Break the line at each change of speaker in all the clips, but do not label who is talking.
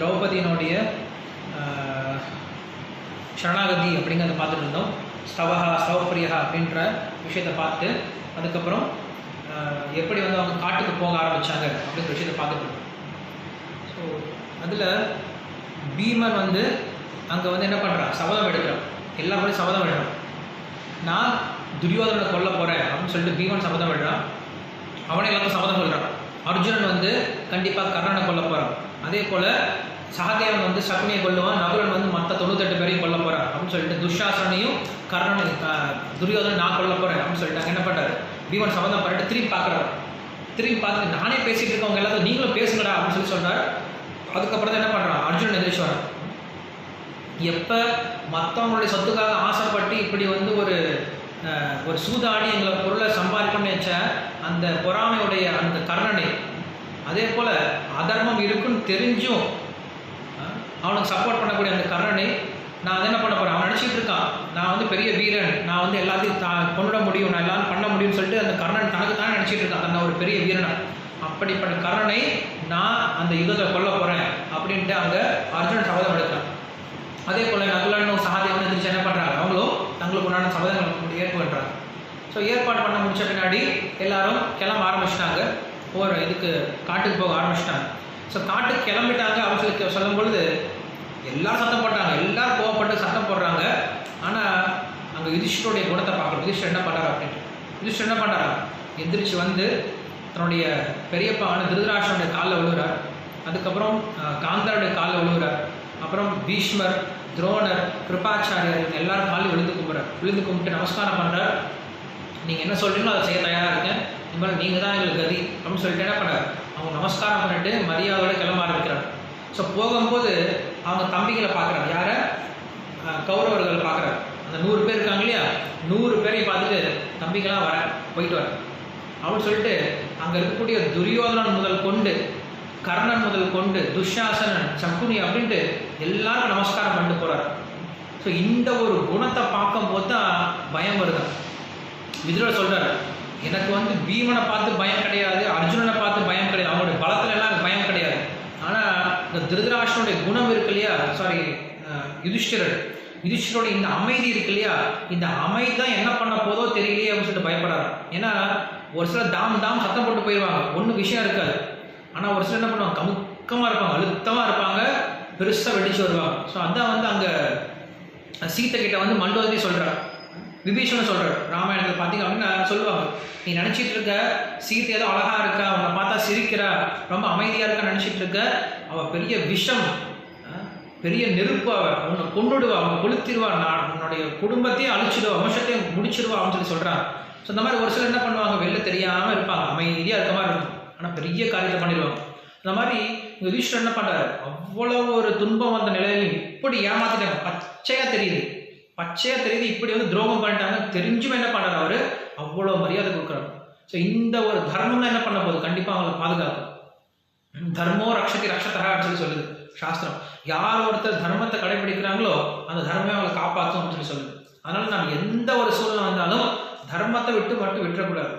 திரௌபதியினுடைய சரணாகதி அப்படிங்கிறத பார்த்துட்டு இருந்தோம். ஸ்தவஹா ஸ்தவப்பிரியா அப்படின்ற விஷயத்தை பார்த்து அதுக்கப்புறம் எப்படி வந்து அவங்க காட்டுக்கு போக ஆரம்பித்தாங்க அப்படிங்கிற விஷயத்தை பார்த்துட்டு இருந்தோம். ஸோ அதில் பீமன் வந்து அங்கே வந்து என்ன பண்ணுறான் சபதம் எடுக்கிறான். எல்லா சபதம் எடுக்கிறான் நான் துரியோதனை கொல்ல போகிறேன் அப்படின்னு சொல்லிட்டு பீமன் சபதம் எடுறான் அவனே எல்லாத்தையும் சபதம் கொள்கிறான் அர்ஜுனன் வந்து கண்டிப்பாக கர்ணனை கொல்ல போகிறான் அதே போல் சகதேவன் வந்து சகுனியை கொள்ளுவான் நகுலன் வந்து மற்ற தொண்ணூத்தெட்டு பேரையும் கொல்ல போகிறான் அப்படின்னு சொல்லிட்டு துஷாசனையும் கர்ணனை துரியோதன் நான் கொல்ல போகிறேன் அப்படின்னு சொல்லிட்டு என்ன பண்ணுறாரு பீமன் சம்மந்தம் பண்ணிட்டு திரும்பி பார்க்குறாரு. திரும்பி பார்த்து நானே பேசிகிட்டு இருக்கவங்க எல்லாத்தையும் நீங்களும் பேசுங்கடா அப்படின்னு சொல்லி சொல்கிறார் அதுக்கப்புறம் தான் என்ன பண்ணுறான் அர்ஜுனன் எதிரீஸ்வரன் எப்போ மற்றவங்களுடைய சொத்துக்காக ஆசைப்பட்டு இப்படி வந்து ஒரு ஒரு சூதாடி எங்களை பொருளை சம்பாதிக்கணும்னு நினச்ச அந்த பொறாமையுடைய அந்த கர்ணனை அதே போல் அதர்மம் இருக்குன்னு தெரிஞ்சும் அவனுக்கு சப்போர்ட் பண்ணக்கூடிய அந்த கர்ணனை நான் அதை என்ன பண்ண போகிறேன் அவன் நினச்சிட்டு இருக்கான். நான் வந்து பெரிய வீரன். நான் வந்து எல்லாத்தையும் தா கொண்டுட முடியும். நான் எல்லாரும் பண்ண முடியும்னு சொல்லிட்டு அந்த கர்ணன் தனக்கு தானே நினச்சிட்டு இருக்கான். தன்னை ஒரு பெரிய வீரனை. அப்படிப்பட்ட கர்ணனை நான் அந்த யுகத்தை கொல்ல போகிறேன் அப்படின்ட்டு அங்கே அர்ஜுனன் சபதம் எடுக்கிறான். அதே போல் நகுலனும் சகாதேவன் எந்திரிச்சு என்ன பண்ணுறாங்க அவங்களும் தங்களுக்கு உண்டான சபதங்கள் ஏற்படுறாங்க ஸோ ஏற்பாடு பண்ண முடிச்ச பின்னாடி எல்லாரும் கிளம்ப ஆரம்பிச்சிட்டாங்க. போகிற இதுக்கு காட்டுக்கு போக ஆரம்பிச்சிட்டாங்க. ஸோ காட்டுக்கு கிளம்பிட்டாங்க அப்படின்னு சொல்லி சொல்லும் பொழுது எல்லாரும் சத்தம் போட்டாங்க. எல்லாரும் கோவப்பட்டு சத்தம் போடுறாங்க. ஆனால் அங்கே யுதிஷ்டருடைய குணத்தை பார்க்கணும். யுதிஷ்டர் என்ன பண்ணுறாரு அப்படின்ட்டு யுதிஷ்டர் என்ன பண்ணுறாரு எந்திரிச்சு வந்து தன்னுடைய பெரியப்பான திருதராஷனுடைய காலில் விழுகிறார் அதுக்கப்புறம் அஹ், காந்தாருடைய காலில் விழுகிறார் அப்புறம் பீஷ்மர் துரோணர் கிருபாச்சாரியர் எல்லாரும் காலையும் விழுந்து கும்பிட்றார் விழுந்து கும்பிட்டு நமஸ்காரம் பண்ணுறார் நீங்கள் என்ன சொல்கிறீங்களோ அதை செய்ய தயாராக இருக்கேன். இவங்க நீங்கள் தான் எங்களுக்கு கதி அப்படின்னு சொல்லிட்டு என்ன பண்ணார். அவங்க நமஸ்காரம் பண்ணிட்டு மரியாதையோட கிளம்ப ஆரம்பிக்கிறார் ஸோ போகும்போது அவங்க தம்பிகளை பார்க்குறாங்க யாரை? கௌரவர்கள் பார்க்குறாரு. அந்த நூறு பேர் இருக்காங்க இல்லையா? நூறு பேரையும் பார்த்துட்டு தம்பிகளாம் வர போயிட்டு வர. அப்படின்னு சொல்லிட்டு அங்கே இருக்கக்கூடிய துரியோதனன் முதல் கொண்டு கர்ணன் முதல் கொண்டு துஷாசனன் சக்குனி அப்படின்ட்டு எல்லாருக்கும் நமஸ்காரம் பண்ணிட்டு போகிறார் ஸோ இந்த ஒரு குணத்தை பார்க்கும்போது தான் பயம் வருது. விதிரோட சொல்கிறார் எனக்கு வந்து பீமனை பார்த்து பயம் கிடையாது அர்ஜுனனை பார்த்து பயம் கிடையாது அவனுடைய பலத்துல எல்லாம் பயம் கிடையாது. ஆனா இந்த திருதராஷ்டனுடைய குணம் இருக்கு இல்லையா? சாரி யுதிஷ்டிரர். யுதிஷ்டரோட இந்த அமைதி இருக்கு இல்லையா? இந்த அமைதி தான் என்ன பண்ண போதோ தெரியலையே அப்படின்னு சொல்லிட்டு பயப்படுறாரு ஏன்னா ஒரு சிலர் தாம் தாம் சத்தம் போட்டு போயிடுவாங்க ஒன்றும் விஷயம் இருக்காது. ஆனால் ஒரு சிலர் என்ன பண்ணுவாங்க? கமுக்கமாக இருப்பாங்க அழுத்தமாக இருப்பாங்க பெருசாக வெடிச்சு வருவாங்க. ஸோ அதான் வந்து அங்கே சீத்தை கிட்ட வந்து மண்டோதரி சொல்கிறாங்க விபீஷணன் சொல்கிறார் ராமாயணத்தில் பார்த்தீங்க அப்படின்னு சொல்லுவாங்க நீ நினச்சிட்டு இருக்க சீத்தை ஏதோ அழகாக இருக்கா அவனை பார்த்தா சிரிக்கிறா ரொம்ப அமைதியாக இருக்கா நினச்சிட்டு இருக்க அவள் பெரிய விஷம் பெரிய நெருப்பு அவள் உன்னை கொண்டுடுவா அவன் கொளுத்திடுவா நான் உன்னுடைய குடும்பத்தையும் அழிச்சிடுவா வம்சத்தையும் முடிச்சிடுவா அப்படின்னு சொல்லி சொல்கிறான் ஸோ இந்த மாதிரி ஒரு சிலர் என்ன பண்ணுவாங்க வெளில தெரியாமல் இருப்பாங்க அமைதியாக இருக்க மாதிரி இருக்கும். ஆனால் பெரிய காரியத்தை பண்ணிடுவாங்க. இந்த மாதிரி இந்த ஈஸ்வரன் என்ன பண்ணுறாரு அவ்வளோ ஒரு துன்பம் வந்த நிலையிலும் இப்படி ஏமாத்திட்டாங்க. பச்சையாக தெரியுது. பச்சையா தெரியுது இப்படி வந்து துரோகம் பண்ணிட்டாங்க. தெரிஞ்சும் என்ன பண்ணுறாரு அவர்? அவ்வளோ மரியாதை கொடுக்குறாரு. ஸோ இந்த ஒரு தர்மம் என்ன பண்ண போகுது? கண்டிப்பாக அவங்களை பாதுகாக்கும். தர்மோ ரக்ஷதி ரக்ஷதரான்னு சொல்லி சொல்லுது சாஸ்திரம். யார் ஒருத்தர் தர்மத்தை கடைபிடிக்கிறாங்களோ அந்த தர்மமே அவங்களை காப்பாற்றும் அப்படின்னு சொல்லி சொல்லுது. அதனால நம்ம எந்த ஒரு சூழ்நிலை வந்தாலும் தர்மத்தை விட்டு மட்டும் விட்டுறக்கூடாது.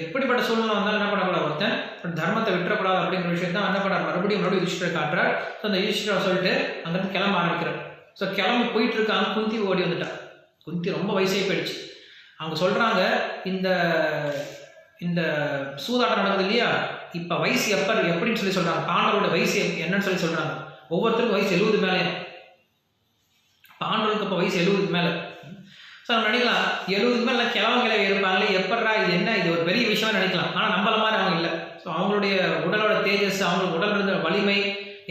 எப்படிப்பட்ட சூழ்நிலை வந்தாலும் என்ன பண்ணக்கூடாது ஒருத்தன்? தர்மத்தை விட்டுறக்கூடாது அப்படிங்கிற விஷயம் தான் என்ன பண்ணார்? மறுபடியும் மறுபடியும் யுதிஷ்டர் காட்டுறார். ஸோ அந்த யுதிஷ்டர் சொல்லிட்டு அங்கிருந்து கிளம்ப ஆரம்பிக்கிறார். ஸோ கிளம்பி போயிட்டு இருக்காங்க குந்தி ஓடி வந்துட்டா குந்தி ரொம்ப வயசாகி போயிடுச்சு. அவங்க சொல்கிறாங்க இந்த இந்த சூதாட்டம் நடக்குது இல்லையா? இப்போ வயசு எப்போ எப்படின்னு சொல்லி சொல்கிறாங்க பாண்டவோட வயசு என்னன்னு சொல்லி சொல்கிறாங்க ஒவ்வொருத்தருக்கும் வயசு எழுபது மேலே. பாண்டவருக்கு இப்போ வயசு எழுபதுக்கு மேலே. ஸோ நம்ம நினைக்கலாம் எழுபதுக்கு மேலே கிழவன் கிழவி இருப்பாங்களே எப்படா இது என்ன இது ஒரு பெரிய விஷயம்னு நினைக்கலாம். ஆனால் நம்மள மாதிரி அவங்க இல்லை. ஸோ அவங்களுடைய உடலோட தேஜஸ் அவங்களுக்கு உடல் இருந்த வலிமை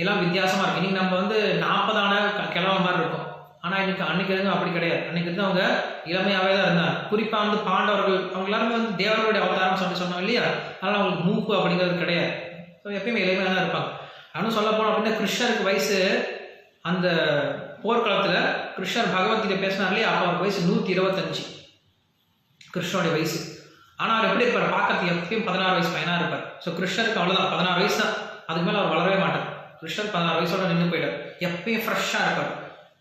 எல்லாம் வித்தியாசமாக இருக்கும் இன்னைக்கு நம்ம வந்து நாற்பதான கிழவன் மாதிரி இருக்கும். ஆனால் இன்னைக்கு அன்னைக்கு இருந்து அப்படி கிடையாது. அன்னைக்கு இருந்து அவங்க இளமையாகவே தான் இருந்தாங்க. குறிப்பாக வந்து பாண்டவர்கள் அவங்க எல்லாருமே வந்து தேவர்களுடைய அவதாரம் சொல்லி சொன்னாங்க இல்லையா? அதனால் அவங்களுக்கு மூப்பு அப்படிங்கிறது கிடையாது. ஸோ எப்பயுமே இளமையாக தான் இருப்பாங்க. அப்படின்னு சொல்ல போனோம் அப்படின்னா கிருஷ்ணருக்கு வயசு அந்த போர்க்களத்தில் கிருஷ்ணர் பகவத்கீதை பேசினார் இல்லையா? அப்போ அவர் வயசு நூற்றி இருபத்தஞ்சு. கிருஷ்ணனுடைய வயசு. ஆனால் அவர் எப்படி இருப்பார்? பார்க்கறதுக்கு எப்பயும் பதினாறு வயசு பையனாக இருப்பார். ஸோ கிருஷ்ணருக்கு அவ்வளோதான் பதினாறு வயசு தான். அதுக்கு மேலே அவர் வளரவே மாட்டார். கிருஷ்ணர் பதினாறு வயசோட நின்று போயிட்டார். எப்பயும் ஃப்ரெஷ்ஷாக இருப்பார்.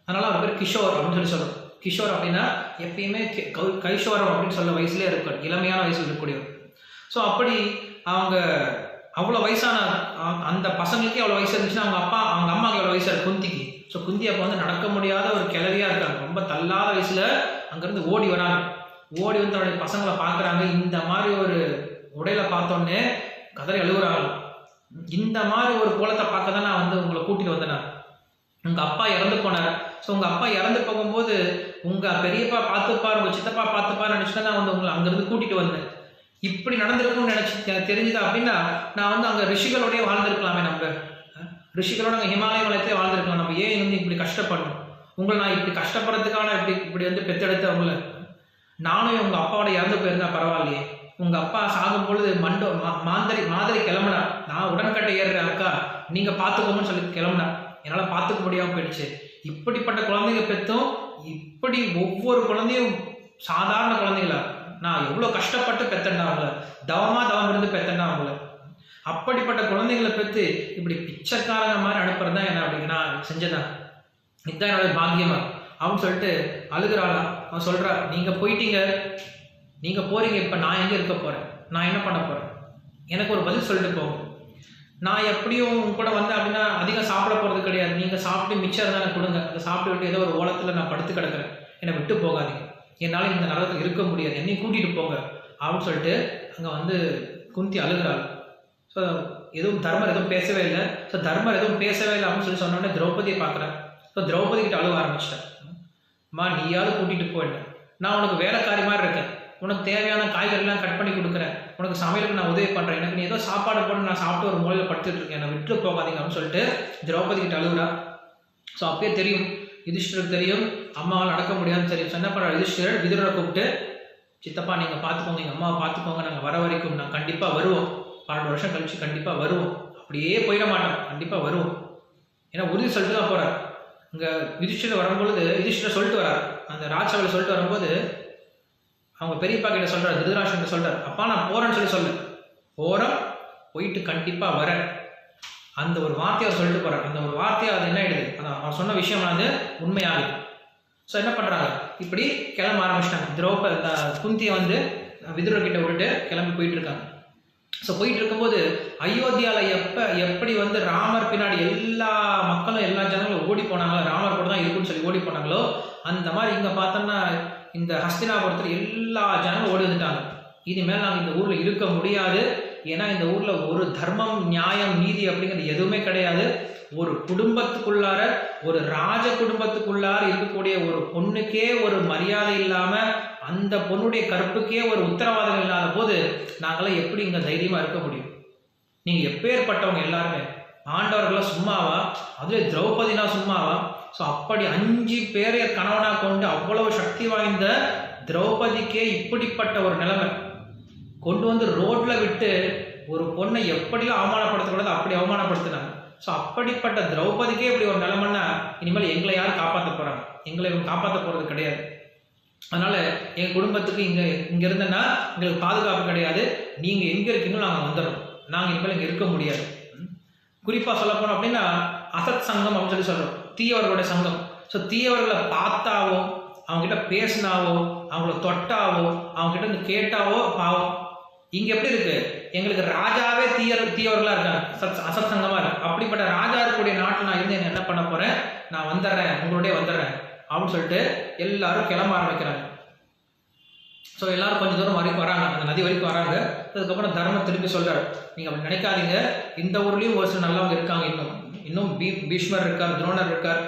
அதனால அவர் பேர் கிஷோர் அப்படின்னு சொல்லி சொல்லணும் கிஷோர் அப்படின்னா எப்பயுமே கைஷோரம் அப்படின்னு சொல்ல வயசுலேயே இருப்பார். இளமையான வயசில் இருக்கக்கூடியவர். ஸோ அப்படி அவங்க அவ்வளோ வயசான அந்த பசங்களுக்கே அவ்வளோ வயசு இருந்துச்சுன்னா அவங்க அப்பா அவங்க அம்மாவுக்கு எவ்வளோ வயசாக இருக்கு? குந்திக்கு. ஸோ குந்தி அப்போ வந்து நடக்க முடியாத ஒரு கிளவியாக இருக்காங்க. ரொம்ப தள்ளாத வயசில் அங்கேருந்து ஓடி வராங்க. ஓடி வந்து தன்னுடைய பசங்களை பார்க்குறாங்க. இந்த மாதிரி ஒரு உடையில பார்த்தோன்னே கதறி அழுகுறாங்க. இந்த மாதிரி ஒரு கோலத்தை பார்க்க தான் நான் வந்து உங்களை கூட்டிட்டு வந்தேன் நான். உங்க அப்பா இறந்து போனார். ஸோ உங்க அப்பா இறந்து போகும்போது உங்க பெரியப்பா பார்த்துப்பார் உங்க சித்தப்பா பார்த்துப்பார் நினச்சிட்டு நான் வந்து உங்களை அங்கேருந்து கூட்டிட்டு வந்தேன். இப்படி நடந்திருக்கும்னு நினச்சி தெரிஞ்சுது அப்படின்னா நான் வந்து அங்கே ரிஷிகளோடய வாழ்ந்திருக்கலாமே நம்ம. ரிஷிகளோட அங்கே ஹிமாலய மலையத்திலே வாழ்ந்திருக்கலாம். நம்ம ஏன் வந்து இப்படி கஷ்டப்படணும்? உங்களை நான் இப்படி கஷ்டப்படுறதுக்கான இப்படி இப்படி வந்து பெத்தெடுத்த உங்களை. நானும் உங்கள் அப்பாவோட இறந்து போயிருந்தா பரவாயில்லையே. உங்க அப்பா சாகும் பொழுது மண்டோ மா- மாந்தரி மாதிரி கிளம்புனா நான் உடன்கட்டை ஏறுறேன் அக்கா. நீங்க பாத்துக்கோங்கன்னு சொல்லி கிளம்புனா என்னால பாத்துக்க முடியாம போயிடுச்சு. இப்படிப்பட்ட குழந்தைங்க பெற்றும் இப்படி ஒவ்வொரு குழந்தையும் சாதாரண குழந்தைங்களா நான் எவ்வளோ கஷ்டப்பட்டு பெத்தேன்டா அவங்கள தவமா தவம் இருந்து பெத்தேன்டா அவங்கள. அப்படிப்பட்ட குழந்தைங்களை பெற்று இப்படி பிச்சைக்காரங்க மாதிரி அனுப்புறது தான் என்ன அப்படி நான் செஞ்சதான் இதுதான் என்னோட பாக்கியமா? அவன் சொல்லிட்டு அழுகுறாளா அவன் சொல்றா நீங்க போயிட்டீங்க. நீங்கள் போகிறீங்க இப்போ நான் எங்கே இருக்க போகிறேன் நான் என்ன பண்ண போகிறேன் எனக்கு ஒரு பதில் சொல்லிட்டு போகும் நான் எப்படியும் உங்க கூட வந்து அப்படின்னா அதிகம் சாப்பிட போகிறது கிடையாது. நீங்கள் சாப்பிட்டு மிச்சம் தானே கொடுங்க. அதை சாப்பிட்டு விட்டு ஏதோ ஒரு ஓலத்தில் நான் படுத்து கிடக்குறேன். என்னை விட்டு போகாதீங்க. என்னால் இந்த நரகத்தில் இருக்க முடியாது. என்னையும் கூட்டிகிட்டு போங்க அப்படின்னு சொல்லிட்டு அங்கே வந்து குந்தி அழுகிறாள். ஸோ எதுவும் தர்மர் எதுவும் பேசவே இல்லை. ஸோ தர்மர் எதுவும் பேசவே இல்லை அப்படின்னு சொல்லி சொன்னோடனே திரௌபதியை பார்க்குறேன். ஸோ திரௌபதி கிட்ட அழுவ ஆரம்பிச்சிட்டேன் அம்மா நீயாவது கூட்டிகிட்டு போயிட்டேன் நான் உனக்கு வேலைக்காரி மாதிரி இருக்கேன். உனக்கு தேவையான காய்கறிலாம் கட் பண்ணி கொடுக்குறேன். உனக்கு சமையலுக்கு நான் உதவி பண்ணுறேன் எனக்கு நீ ஏதோ சாப்பாடு போட்டு நான் சாப்பிட்டு ஒரு மூலையில் படுத்துட்டு இருக்கேன். என்னை விட்டு போகாதீங்க அப்படின்னு சொல்லிட்டு திரௌபதி கிட்ட அழுகுறா ஸோ அப்பயே தெரியும். யுதிஷ்டருக்கு தெரியும். அம்மாவால் நடக்க முடியாதுன்னு தெரியும். ஸோ என்ன பண்ணுற யுதிஷ்டர் விதிரரை கூப்பிட்டு சித்தப்பா நீங்கள் பார்த்துக்கோங்க எங்கள் அம்மாவை பார்த்துக்கோங்க நாங்கள் வர வரைக்கும் நான் கண்டிப்பாக வருவோம். பன்னெண்டு வருஷம் கழிச்சு கண்டிப்பாக வருவோம். அப்படியே போயிட மாட்டோம். கண்டிப்பாக வருவோம். ஏன்னா உறுதி சொல்லிட்டு தான் போகிறார் இங்கே யுதிஷ்டர் வரும்பொழுது யுதிஷ்டர் சொல்லிட்டு வரார். அந்த ராஜாவில் சொல்லிட்டு வரும்போது அவங்க பெரியப்பா கிட்ட சொல்றாரு திருதராஷ்டிரன் சொல்றாரு அப்பா நான் போறேன்னு சொல்லி சொல்லு. போறேன் போயிட்டு கண்டிப்பா வரேன். அந்த ஒரு வார்த்தையை அவர் சொல்லிட்டு போறாரு. அந்த ஒரு வார்த்தையை அது என்ன ஆயிடுது? அந்த அவன் சொன்ன விஷயம் வந்து உண்மையாகுது. ஸோ என்ன பண்ணுறாங்க இப்படி கிளம்ப ஆரம்பிச்சிட்டாங்க. திரௌப குந்தியை வந்து விதுரர்கிட்ட விட்டுட்டு கிளம்பி போயிட்டு இருக்காங்க ஸோ போயிட்டு இருக்கும்போது அயோத்தியாவில் எப்போ எப்படி வந்து ராமர் பின்னாடி எல்லா மக்களும் எல்லா ஜனங்களும் ஓடி போனாங்களோ ராமர் கூட தான் இருக்குன்னு சொல்லி ஓடி போனாங்களோ அந்த மாதிரி இங்கே பார்த்தோம்னா இந்த ஹஸ்தினாபுரத்தில் எல்லா ஜனங்களும் ஓடி வந்துட்டாங்க. இனிமேல் நாங்கள் இந்த ஊரில் இருக்க முடியாது. ஏன்னா இந்த ஊரில் ஒரு தர்மம் நியாயம் நீதி அப்படிங்கிறது எதுவுமே கிடையாது. ஒரு குடும்பத்துக்குள்ளார ஒரு ராஜ குடும்பத்துக்குள்ளார இருக்கக்கூடிய ஒரு பொண்ணுக்கே ஒரு மரியாதை இல்லாமல் அந்த பொண்ணுடைய கற்புக்கே ஒரு உத்தரவாதம் இல்லாத போது நாங்களாம் எப்படி இங்கே தைரியமாக இருக்க முடியும்? நீங்கள் எப்பேற்பட்டவங்க எல்லாருமே. ஆண்டவர்களா சும்மாவா? அதுவே திரௌபதினா சும்மாவா? ஸோ அப்படி அஞ்சு பேரை கணவனாக கொண்டு அவ்வளவு சக்தி வாய்ந்த திரௌபதிக்கே இப்படிப்பட்ட ஒரு நிலைமை. கொண்டு வந்து ரோட்ல விட்டு ஒரு பொண்ணை எப்படியோ அவமானப்படுத்தக்கூடாது அப்படி அவமானப்படுத்தினாங்க. ஸோ அப்படிப்பட்ட திரௌபதிக்கே இப்படி ஒரு நிலைமைன்னா இனிமேல் எங்களை யாரும் காப்பாற்ற போறாங்க. எங்களை இவங்க காப்பாற்ற போறது கிடையாது. அதனால என் குடும்பத்துக்கு இங்க இங்க இருந்தேன்னா எங்களுக்கு பாதுகாப்பு கிடையாது. நீங்க எங்க இருக்கீங்களோ நாங்கள் வந்துடும் நாங்கள் இனிமேல் இங்கே இருக்க முடியாது. ம். குறிப்பா அப்படின்னா அசத் சங்கம் அப்படின்னு சொல்லி சொல்றோம். தீயவர்களுடைய சங்கம். ஸோ தீயவர்களை பார்த்தாவோ அவங்ககிட்ட பேசினாவோ அவங்கள தொட்டாவோ அவங்க வந்து கேட்டாவோ பாவம். இங்கே எப்படி இருக்கு? எங்களுக்கு ராஜாவே தீய தீயவர்களாக இருக்காங்க. சத் அசத் சங்கமாக இருக்கு. அப்படிப்பட்ட ராஜா இருக்கக்கூடிய நாட்டில் நான் இருந்து என்ன பண்ண போகிறேன் நான் வந்துடுறேன். உங்களோடய வந்துடுறேன். அப்படின்னு சொல்லிட்டு எல்லாரும் கிளம்ப ஆரம்பிக்கிறாங்க. ஸோ எல்லாரும் கொஞ்சம் தூரம் வரைக்கும் வராங்க. அந்த நதி வரைக்கும் வராங்க. அதுக்கப்புறம் தர்மம் திருப்பி சொல்கிறார் நீங்கள் அப்படி நினைக்காதீங்க. இந்த ஊர்லேயும் ஒரு சில நல்லவங்க இருக்காங்க இன்னும். இன்னும் பீ பீஷ்மர் இருக்கார் துரோணர் இருக்கார்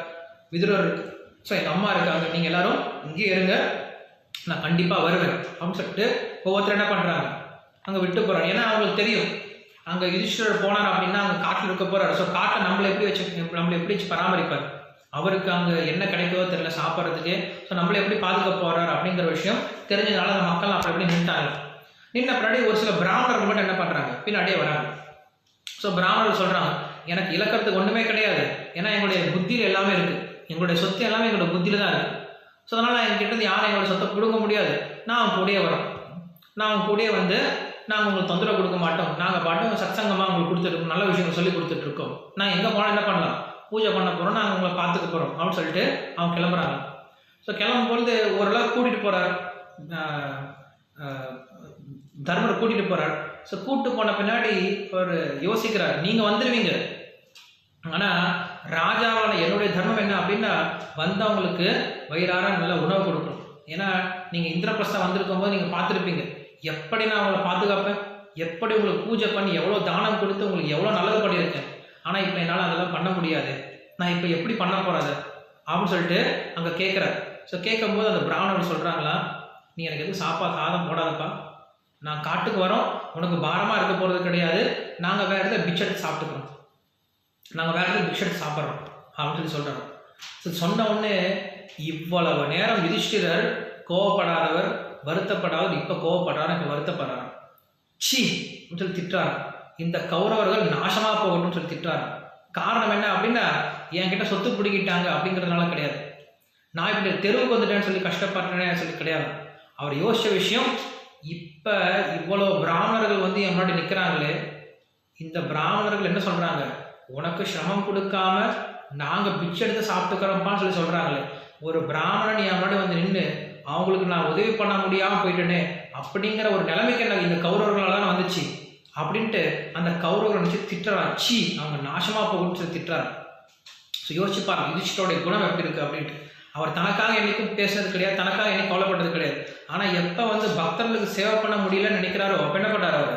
விதுரர் இருக்கு. ஸோ எங்கள் அம்மா இருக்காங்க. நீங்கள் எல்லாரும் இங்கேயே இருங்க. நான் கண்டிப்பாக வருவேன். அப்படின்னு சொல்லிட்டு ஒவ்வொருத்தர் என்ன பண்ணுறாங்க அங்கே விட்டு போகிறாங்க ஏன்னா அவங்களுக்கு தெரியும். அங்கே யுதிஷ்டர் போனார் அப்படின்னா அங்கே காட்டில் இருக்க போகிறார் ஸோ காட்டை நம்மளை எப்படி வச்சு நம்மளை எப்படி வச்சு பராமரிப்பார்? அவருக்கு அங்கே என்ன கிடைக்கவோ தெரியல சாப்பிட்றதுக்கு. ஸோ நம்மளை எப்படி பாதுகாக்க போகிறார் அப்படிங்கிற விஷயம் தெரிஞ்சதுனால அந்த மக்கள் அப்படி எப்படி நின்ட்டாங்க. நின்ன பின்னாடி ஒரு சில பிராமணர்கள் மட்டும் என்ன பண்ணுறாங்க பின்னாடியே வராங்க. ஸோ பிராமணர்கள் சொல்கிறாங்க எனக்கு இழக்கிறதுக்கு ஒன்றுமே கிடையாது. ஏன்னா எங்களுடைய புத்தியில் எல்லாமே இருக்குது எங்களுடைய சொத்து எல்லாமே எங்களோட புத்தியில் தான் இருக்குது ஸோ அதனால் என்கிட்ட இருந்து யாரும் எங்களோட சொத்தை கொடுக்க முடியாது. நான் அவங்க கூடயே வரோம் நான் அவங்க கூடயே வந்து நாங்கள் உங்களுக்கு தொந்தரவு கொடுக்க மாட்டோம். நாங்கள் பாட்டும் சத்சங்கமாக உங்களுக்கு கொடுத்துட்டு நல்ல விஷயங்கள் சொல்லி கொடுத்துட்ருக்கோம் நான் எங்கே போனால் என்ன பண்ணலாம்? பூஜை பண்ண போகிறோம் நாங்கள் உங்களை பார்த்துக்க போகிறோம் அப்படின்னு சொல்லிட்டு அவங்க கிளம்புறாங்க. ஸோ கிளம்பும் பொழுது ஓரளவு கூட்டிகிட்டு போகிறார் தர்மரை கூட்டிகிட்டு போகிறார் ஸோ கூப்பிட்டு போன பின்னாடி அவர் யோசிக்கிறார். நீங்கள் வந்துடுவீங்க ஆனால் ராஜாவான என்னுடைய தர்மம் என்ன அப்படின்னா வந்தவங்களுக்கு வயிறார நல்ல உணவு கொடுக்கணும். ஏன்னா நீங்கள் இந்திரபிரஸ்தம் வந்திருக்கும் போது நீங்கள் பார்த்துருப்பீங்க. எப்படி நான் அவங்களை பாதுகாப்பேன்? எப்படி உங்களுக்கு பூஜை பண்ணி எவ்வளோ தானம் கொடுத்து உங்களுக்கு எவ்வளோ நல்லது பண்ணியிருக்கேன்? ஆனால் இப்போ என்னால் அதெல்லாம் பண்ண முடியாது. நான் இப்போ எப்படி பண்ண போகிறது அப்படின்னு சொல்லிட்டு அங்கே கேட்குறாரு ஸோ கேட்கும்போது அந்த பிராமணர் சொல்கிறாங்களா நீ எனக்கு எதுவும் சாப்பாடு சாதம் போடாதப்பா. நான் காட்டுக்கு வரோம். உனக்கு பாரமாக இருக்க போகிறது கிடையாது. நாங்கள் வேறு இடத்துல பிச்சை சாப்பிட்டுக்கிறோம். நாங்கள் வேறு இடத்துல சாப்பிட்றோம் அப்படின்னு சொல்லி சொல்கிறாங்க ஸோ சொன்ன உடனே இவ்வளவு நேரம் யுதிஷ்டிரர் கோவப்படாதவர் வருத்தப்படாதவர் இப்போ கோவப்படுறாரு இப்போ வருத்தப்படுறாரு சி அப்படின்னு சொல்லி திட்டுறாரு. இந்த கௌரவர்கள் நாசமாக போகணும்னு சொல்லி திட்டுறாரு. காரணம் என்ன அப்படின்னா என்கிட்ட சொத்து பிடிக்கிட்டாங்க அப்படிங்கிறதுனால கிடையாது. நான் இப்படி தெருவுக்கு வந்துட்டேன்னு சொல்லி கஷ்டப்பட்டேன்னு சொல்லி கிடையாது. அவர் யோசித்த விஷயம் இப்போ இவ்வளோ பிராமணர்கள் வந்து என் முன்னாடி நிற்கிறாங்களே இந்த பிராமணர்கள் என்ன சொல்கிறாங்க உனக்கு சிரமம் கொடுக்காம நாங்கள் பிச்சை எடுத்து சாப்பிட்டுக்கிறோம்ப்பான்னு சொல்லி சொல்கிறாங்களே ஒரு பிராமணன் என் முன்னாடி வந்து நின்று அவங்களுக்கு நான் உதவி பண்ண முடியாமல் போயிட்டேனே அப்படிங்கிற ஒரு நிலைமைக்கு எனக்கு இந்த கௌரவர்களால் தான் வந்துச்சு. அப்படின்ட்டு அந்த கௌரவரை நினச்சி திட்டுறா சி அவங்க நாசமாக போகணும்னு சொல்லி திட்டுறாரு ஸோ யோசிச்சு பாருங்க யுதிஷ்டருடைய குணம் எப்படி இருக்குது அப்படின்ட்டு. அவர் தனக்காக என்னைக்கும் பேசுனது கிடையாது தனக்காக என்னைக்கும் கவலைப்பட்டது கிடையாது. ஆனால் எப்போ வந்து பக்தர்களுக்கு சேவை பண்ண முடியலன்னு நினைக்கிறாரோ அப்போ என்ன பண்ணுறாரு அவர்?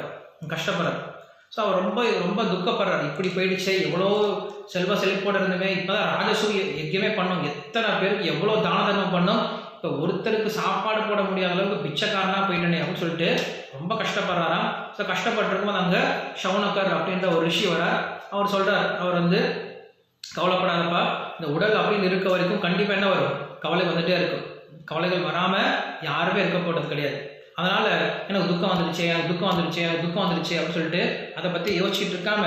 கஷ்டப்படுறாரு. ஸோ அவர் ரொம்ப ரொம்ப துக்கப்படுறாரு. இப்படி போயிடுச்சு எவ்வளோ செல்வ செழிப்போடு இருந்துமே. இப்போ தான் ராஜசூய எங்கேயுமே பண்ணோம். எத்தனை பேருக்கு எவ்வளோ தான தர்மம் பண்ணோம். இப்போ ஒருத்தருக்கு சாப்பாடு போட முடியாத அளவுக்கு பிச்சைக்காரனாக போயிட்டனே அப்படின்னு சொல்லிட்டு ரொம்ப கஷ்டப்படுறாராம். ஸோ கஷ்டப்பட்டிருக்கும்போது அங்கே ஷவுனக்கர் அப்படின்ற ஒரு ரிஷி வரார் அவர் சொல்கிறார் அவர் வந்து கவலைப்படாதப்பா. இந்த உடல் அப்படின்னு இருக்க வரைக்கும் கண்டிப்பாக என்ன வரும்? கவலை வந்துகிட்டே இருக்கும். கவலைகள் வராமல் யாருமே இருக்க போட்டது கிடையாது. அதனால் எனக்கு துக்கம் வந்துடுச்சு எனக்கு துக்கம் வந்துடுச்சு எனக்கு துக்கம் வந்துடுச்சு அப்படின்னு சொல்லிட்டு அதை பற்றி யோசிச்சுட்டு இருக்காம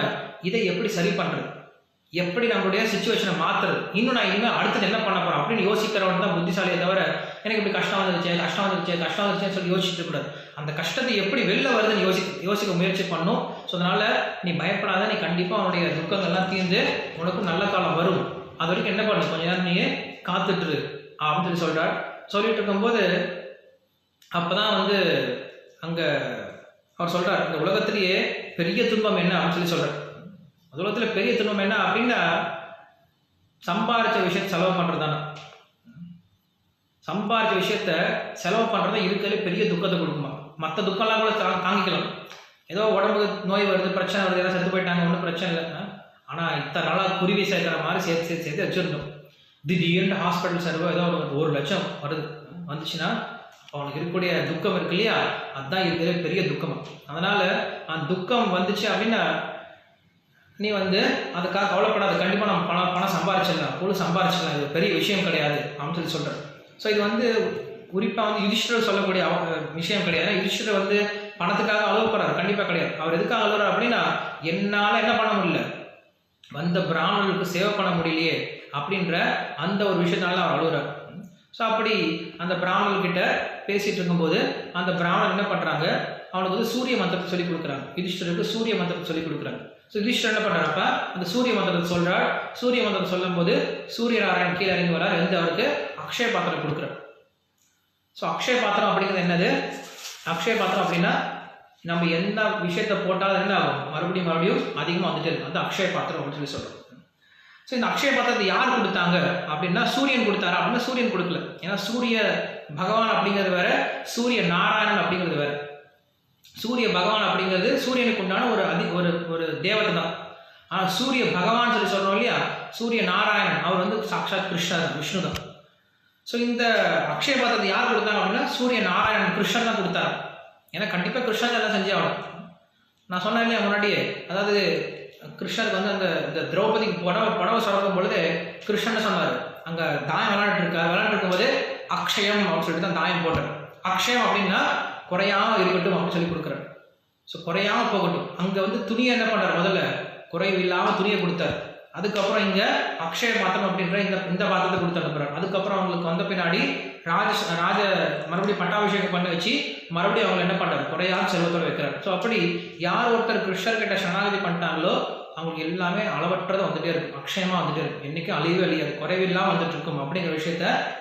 இதை எப்படி சரி பண்ணுறது எப்படி நம்மளுடைய சுச்சுவேஷனை மாற்றுறது இன்னும் நான் இனிமேல் அடுத்தது என்ன பண்ண போகிறேன் அப்படின்னு யோசிக்கிறவன் தான் புத்திசாலியை தவிர எனக்கு இப்படி கஷ்டம் வந்துருச்சு கஷ்டம் வந்துருச்சு கஷ்டம் வந்துருச்சுன்னு சொல்லி யோசிச்சுட்டு கூடாது அந்த கஷ்டத்தை எப்படி வெளில வருதுன்னு யோசி யோசிக்க முயற்சி பண்ணும் ஸோ அதனால் நீ பயப்படாத நீ கண்டிப்பாக அவனுடைய துக்கங்கள்லாம் தீர்ந்து உனக்கு நல்ல காலம் வரும். அது வரைக்கும் என்ன பண்ணு? கொஞ்ச நேரம் நீ காத்துட்டுரு அப்படின்னு சொல்லி சொல்கிறார் சொல்லிட்டு இருக்கும்போது அப்போ தான் வந்து அங்கே அவர் சொல்கிறார் இந்த உலகத்திலேயே பெரிய துன்பம் என்ன அப்படின்னு சொல்லி சொல்கிறார் உலகத்தில் பெரிய துன்பம் என்ன அப்படின்னா சம்பாரிச்ச விஷயத்த செலவு பண்ணுறது தானே சம்பாரிச்ச விஷயத்த செலவு பண்ணுறது இருக்கிறதுல பெரிய துக்கத்தை கொடுக்குமா? மற்ற துக்கம்லாம் கூட தாங்கிக்கலாம். ஏதோ உடம்புக்கு நோய் வருது பிரச்சனை வருது யாராவது செத்து போயிட்டாங்க ஒன்றும் பிரச்சனை இல்லை. ஆனால் இத்தனை நாளாக குருவி சேர்க்குற மாதிரி சேர்த்து சேர்த்து சேர்த்து வச்சுருந்தோம். திடீர்னு ஹாஸ்பிட்டல் செலவு ஏதோ ஒரு ஒரு லட்சம் வருது. வந்துச்சுன்னா அவனுக்கு இருக்கக்கூடிய துக்கம் இருக்கு இல்லையா? அதுதான் இருக்கிற பெரிய துக்கம். அதனால் அந்த துக்கம் வந்துச்சு அப்படின்னா நீ வந்து அதுக்காக கவலைப்படாத. கண்டிப்பாக நம்ம பணம் பணம் சம்பாரிச்சிடலாம். பொருள் சம்பாரிச்சிடலாம். இது பெரிய விஷயம் கிடையாது. அப்படின்னு சொல்லி சொல்கிறேன் ஸோ இது வந்து குறிப்பாக வந்து யுதிஷ்டர் சொல்லக்கூடிய விஷயம் கிடையாது. யுதிஷ்டர் வந்து பணத்துக்காக அழுவப்படுறாரு கண்டிப்பாக கிடையாது. அவர் எதுக்காக அழுகிறார் அப்படின்னா என்னால் என்ன பண்ண முடியல? வந்த பிராமணர்களுக்கு சேவை பண்ண முடியலையே. அப்படின்ற அந்த ஒரு விஷயத்தினால அவர் அழுகிறார் ஸோ அப்படி அந்த பிராமணர்கிட்ட பேசிகிட்டு இருக்கும்போது அந்த பிராமணர் என்ன பண்ணுறாங்க அவனுக்கு வந்து சூரிய மந்திரத்தை சொல்லி கொடுக்குறாங்க. யுதிஷ்டருக்கு சூரிய மந்திரத்தை சொல்லி கொடுக்குறாங்க. ஸோ யுதிஷ்டர் என்ன பண்ணுறாப்ப அந்த சூரிய மந்திரத்தை சொல்கிறார் சூரிய மந்திரத்தை சொல்லும்போது சூரிய நாராயணன் கீழே இறங்கி வரார் வந்து அவருக்கு அக்ஷய பாத்திரம் கொடுக்குறார். ஸோ அக்ஷய பாத்திரம் அப்படிங்கிறது என்னது? அக்ஷய பாத்திரம் அப்படின்னா நம்ம எந்த விஷயத்தை போட்டாலும் என்ன ஆகும்? மறுபடியும் மறுபடியும் அதிகமாக வந்துட்டு இருக்கும். அந்த அக்ஷய பாத்திரம் அப்படின்னு சொல்லி சொல்கிறோம் ஸோ இந்த அக்ஷய பாத்திரத்தை யார் கொடுத்தாங்க? அப்படின்னா சூரியன் கொடுத்தாரா? அப்படின்னா சூரியன் கொடுக்கல. ஏன்னா சூரிய பகவான் அப்படிங்கிறது வேற சூரிய நாராயணன் அப்படிங்கிறது வேற. சூரிய பகவான் அப்படிங்கிறது சூரியனுக்கு உண்டான ஒரு அதி ஒரு ஒரு தேவதை தான். ஆனால் சூரிய பகவான் சொல்லி சொல்கிறோம் இல்லையா? சூரிய நாராயணன். அவர் வந்து சாக்ஷாத் கிருஷ்ணர் விஷ்ணு தான். ஸோ இந்த அக்ஷய பாத்திரத்தை யார் கொடுத்தாங்க அப்படின்னா சூரிய நாராயணன் கிருஷ்ணன் தான் கொடுத்தாரு. ஏன்னா கண்டிப்பாக கிருஷ்ணன் தான் செஞ்சே ஆகணும் நான் சொன்னேன் இல்லையா முன்னாடியே? அதாவது கிருஷ்ணருக்கு வந்து அந்த இந்த திரௌபதிக்கு புடவை புடவை சொல்லும் பொழுது கிருஷ்ணன் சொன்னார் அங்கே தாயம் விளையாண்டு இருக்கா விளையாண்டு இருக்கும்போது அக்ஷயம் அப்படின்னு சொல்லிட்டு தான் தாயம் போட்டார் அக்ஷயம் அப்படின்னா குறையாம இருக்கட்டும் அப்படின்னு சொல்லி கொடுக்குறாரு. ஸோ குறையாம போகட்டும். அங்கே வந்து துணியை என்ன பண்ணார்? முதல்ல குறைவு இல்லாமல் துணியை கொடுத்தாரு. அதுக்கப்புறம் இங்கே அக்ஷய பாத்திரம் அப்படின்ற இந்த இந்த பாத்திரத்தை கொடுத்து அனுப்புறாரு அதுக்கப்புறம் அவங்களுக்கு வந்த பின்னாடி ராஜ ராஜ மறுபடியும் பட்டாபிஷேகம் பண்ணி வச்சு மறுபடியும் அவங்க என்ன பண்றாரு குறையாம செல்வத்தோட வைக்கிறார் ஸோ அப்படி யார் ஒருத்தர் கிருஷ்ணர் கிட்ட சரணாகதி பண்ணிட்டாங்களோ அவங்களுக்கு எல்லாமே அளவற்றதை வந்துட்டே இருக்கும். அக்ஷயமா வந்துட்டே இருக்கும். என்னைக்கும் அழிவு அழியாது. குறைவில்லாம வந்துட்டு இருக்கும் அப்படிங்கிற விஷயத்த